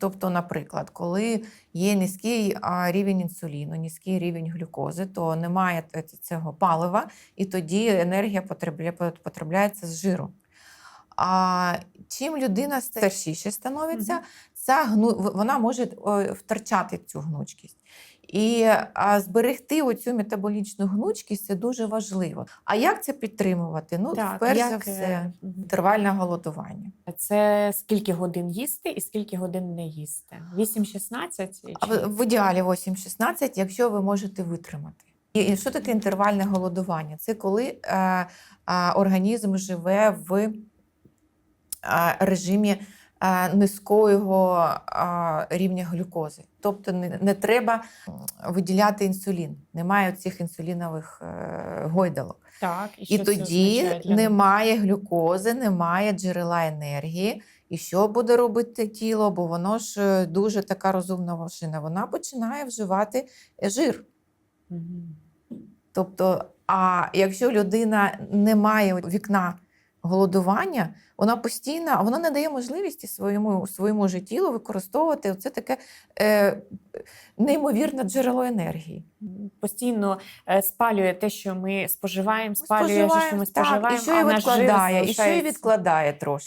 Тобто, наприклад, коли є низький рівень інсуліну, низький рівень глюкози, то немає цього палива, і тоді енергія потребля- потребляється з жиру. А чим людина старшіше становиться, Мгм. ця гну... вона може втрачати цю гнучкість. І а, зберегти оцю метаболічну гнучкість це дуже важливо. А як це підтримувати? Ну, Так, перш як, за е, все, інтервальне голодування. Це скільки годин їсти і скільки годин не їсти? 8-16? А в, ідеалі 8-16, якщо ви можете витримати. І, що таке інтервальне голодування? Це коли е, е, організм живе в режимі низького рівня глюкози. Тобто не, треба виділяти інсулін, немає цих інсулінових е, гойдалок. Так, і, І тоді немає глюкози, немає джерела енергії. І що буде робити тіло? Бо воно ж е, дуже така розумна машина. Вона починає вживати е, жир. Мгм. Тобто, а якщо людина не має вікна голодування, вона постійна, вона не дає можливості своєму, своєму тілу використовувати це таке е, неймовірне джерело енергії. Постійно е, спалює те, що ми споживаємо, спалює, те, що ми так, споживаємо, і що а наш жир відкладає, і що і залишається. відкладає трошки.